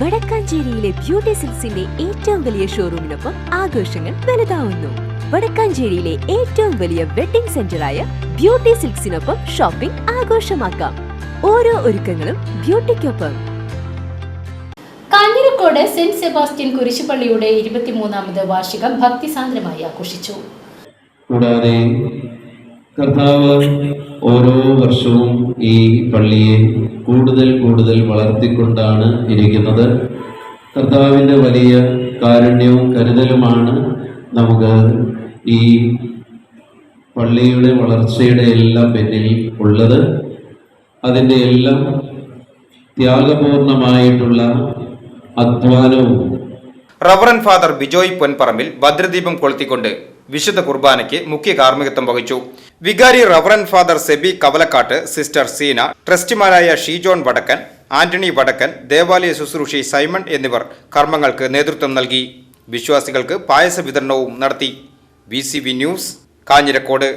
വടക്കാഞ്ചേരിയിലെ beauty സിൽസിന്റെ ഏറ്റവും വലിയ ഷോറൂമിനൊപ്പം ആഘോഷങ്ങൾ വലുതാവുന്നു. വടക്കാഞ്ചേരിയിലെ ഏറ്റവും വലിയ വെഡിംഗ് സെന്ററായ ബ്യൂട്ടി സിൽക്സിനൊപ്പം ഷോപ്പിംഗ് ആഘോഷമാക്കാം. ഓരോ ഒരുക്കങ്ങളും ബ്യൂട്ടിക്കൊപ്പം. കാഞ്ഞിരക്കോട് സെന്റ് സെബാസ്റ്റ്യൻ കുരിശുപള്ളിയുടെ ഇരുപത്തിമൂന്നാമത് വാർഷികം ഭക്തിസാന്ദ്രമായി ആഘോഷിച്ചു. കൂടാതെ കർത്താവ് ഓരോ വർഷവും ഈ പള്ളിയെ കൂടുതൽ കൂടുതൽ വളർത്തിക്കൊണ്ടാണ് ഇരിക്കുന്നത്. കർത്താവിന്റെ വലിയ കാരുണ്യവും കരുതലുമാണ് നമുക്ക് ഈ പള്ളിയുടെ വളർച്ചയുടെ എല്ലാം പിന്നിൽ ഉള്ളത്. അതിന്റെ എല്ലാം ത്യാഗപൂർണമായിട്ടുള്ള അധ്വാനവും റവറൻ ഫാദർ ബിജോയ് പൊൻപറമ്പിൽ ഭദ്രദീപം കൊളുത്തിക്കൊണ്ട് വിശുദ്ധ കുർബാനയ്ക്ക് മുഖ്യ കാർമ്മികത്വം വഹിച്ചു. വികാരി reverend father Sebi Kavalakkat sister Seena ട്രസ്റ്റിമാരായ Sheejon വടക്കൻ ആന്റണി വടക്കൻ ദേവാലയ ശുശ്രൂഷി സൈമൺ എന്നിവർ കർമ്മങ്ങൾക്ക് നേതൃത്വം നൽകി. വിശ്വാസികൾക്ക് പായസ വിതരണവും നടത്തി. V news Kanjirakode.